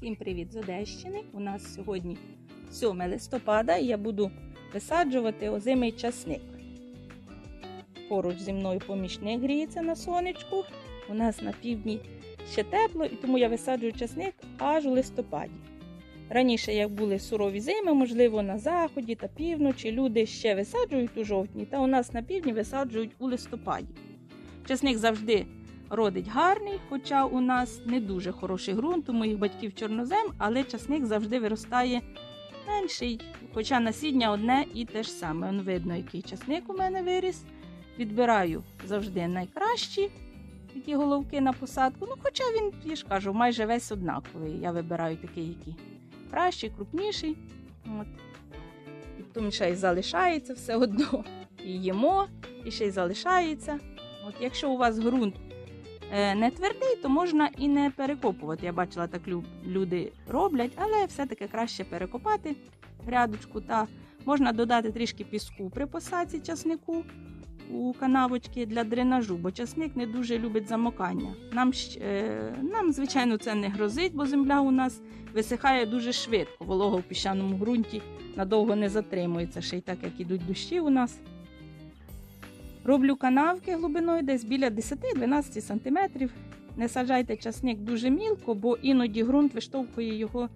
Всім привіт з Одещини! У нас сьогодні 7 листопада і я буду висаджувати озимий часник. Поруч зі мною помічник гріється на сонечку. У нас на півдні ще тепло, і тому я висаджую часник аж у листопаді. Раніше, як були сурові зими, можливо, на заході та півночі, люди ще висаджують у жовтні, та у нас на півдні висаджують у листопаді. Часник завжди родить гарний, хоча у нас не дуже хороший ґрунт, у моїх батьків чорнозем, але часник завжди виростає менший. Хоча насіння одне і те ж саме. Он видно, який часник у мене виріс. Відбираю завжди найкращі такі головки на посадку. Ну, хоча він, я ж кажу, майже весь однаковий. Я вибираю такий, який кращий, крупніший. От. І потім ще й залишається все одно. І їмо, і ще й залишається. От Якщо у вас ґрунт не твердий, то можна і не перекопувати. Я бачила, так люди роблять, але все-таки краще перекопати грядочку. Та можна додати трішки піску при посадці часнику у канавочки для дренажу, бо часник не дуже любить замокання. Нам, е, нам, звичайно, це не грозить, бо земля у нас висихає дуже швидко. Волога в піщаному ґрунті надовго не затримується, ще й так, як ідуть дощі у нас. Роблю канавки глибиною десь біля 10-12 см. Не саджайте часник дуже мілко, бо іноді ґрунт виштовхує його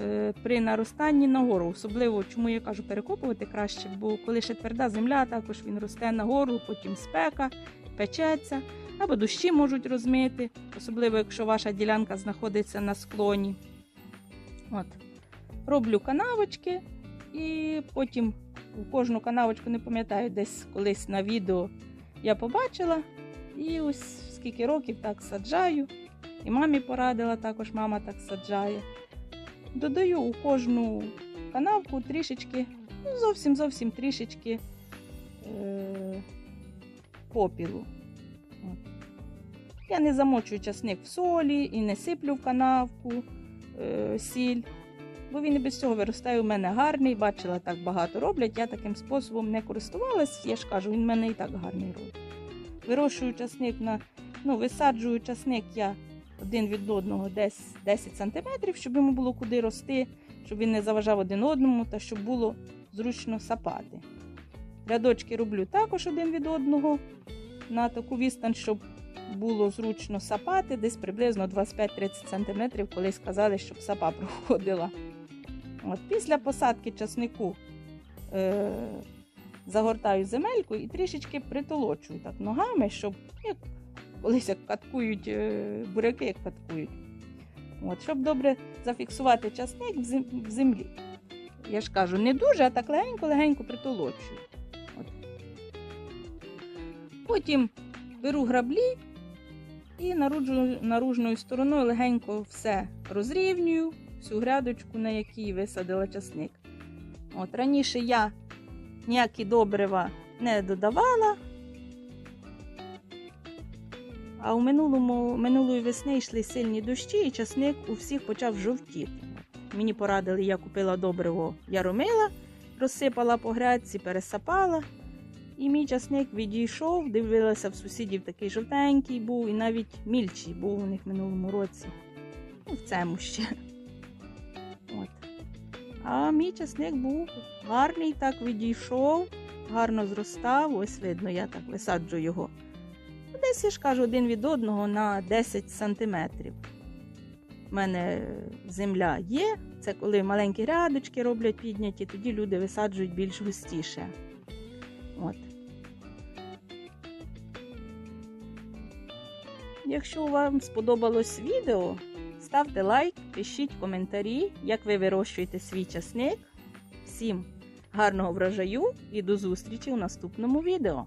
е, при наростанні нагору. Особливо, чому я кажу, перекопувати краще, бо коли ще тверда земля, також він росте нагору, потім спека, печеться, або дощі можуть розмити, особливо, якщо ваша ділянка знаходиться на склоні. От. Роблю канавочки і потім кожну канавочку не пам'ятаю, десь колись на відео я побачила. І ось скільки років так саджаю. І мамі порадила, також мама так саджає. Додаю у кожну канавку трішечки, ну зовсім зовсім трішечки е- попілу. От. Я не замочую часник в солі і не сиплю в канавку е- сіль бо він і без цього виростає у мене гарний. Бачила, так багато роблять. Я таким способом не користувалась, я ж кажу, він в мене і так гарний робить. Вирощую часник на, ну, висаджую часник я один від одного десь 10 см, щоб йому було куди рости, щоб він не заважав один одному та щоб було зручно сапати. Рядочки роблю також один від одного на таку відстань, щоб було зручно сапати, десь приблизно 25-30 см, колись сказали, щоб сапа проходила. От, Після посадки часнику е, загортаю земельку і трішечки притолочую так ногами, щоб як колись як каткують е, буряки, як каткують. От, Щоб добре зафіксувати часник в землі. Я ж кажу, не дуже, а так легенько-легенько притолочую. От. Потім беру граблі і наружною стороною легенько все розрівнюю всю грядочку, на якій висадила часник. От, Раніше я ніякі добрива не додавала, а у минулому, минулої весни йшли сильні дощі, і часник у всіх почав жовтіти. Мені порадили, я купила добриво яромила, розсипала по грядці, пересапала. І мій часник відійшов, дивилася в сусідів такий жовтенький був, і навіть мільчий був у них минулому році. Ну, в цьому ще. А мій часник був гарний, так відійшов, гарно зростав. Ось видно, я так висаджу його. Десь я ж кажу один від одного на 10 сантиметрів. У мене земля є. Це коли маленькі рядочки роблять підняті, тоді люди висаджують більш густіше. От. Якщо вам сподобалось відео, ставте лайк, пишіть коментарі, як ви вирощуєте свій часник. Всім гарного врожаю і до зустрічі у наступному відео!